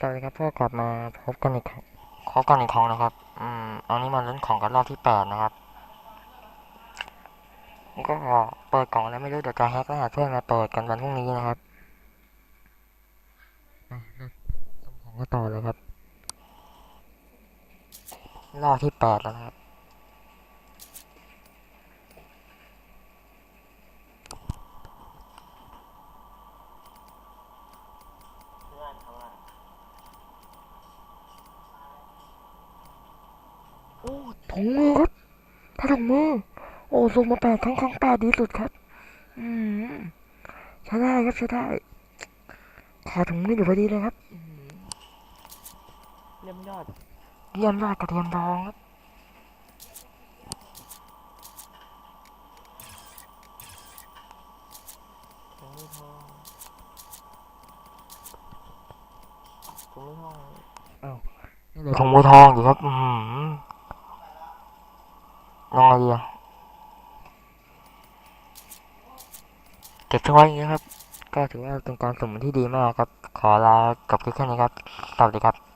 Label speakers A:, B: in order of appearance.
A: สวัสดีครับพ่อกลับมาพบกันอีกครั้งพบกันอีกครั้งนะครับ อืมอันนี้มาลุ้นของกันรอบที่แปดนะครับ ก็เปิดกล่องแล้วไม่รู้เดี๋ยวจะแฮกรหัสเพื่อนมาเปิดกันวันพรุ่งนี้นะครับอะนั่นส่งของก็ต่อเลยครับ รอบที่แปดแล้วครับ อ้ถุงมือครับผ้าถุงมือ โอ้ส่งมาแปดครั้งครั้งแปดดีสุดครับ อืมใช้ได้ครับใช้ได้ ขาถุงมืออยู่พอดีเลยครับอืม
B: เลี่ยมยอด
A: เยี่ยมยอดกระเทียมทองครับ
B: ถุงมือทองถุงมือทอง
A: นี่เลยถุงมือทองอยู่ครับ อืมล องอะไรดีอะเก็บทิ้งไว้อย่างนี้ครับ ก็ถือว่าเป็นการสุ่มที่ดีมากครับ ขอลากับคลิปแค่นี้ครับ สวัสดีครับ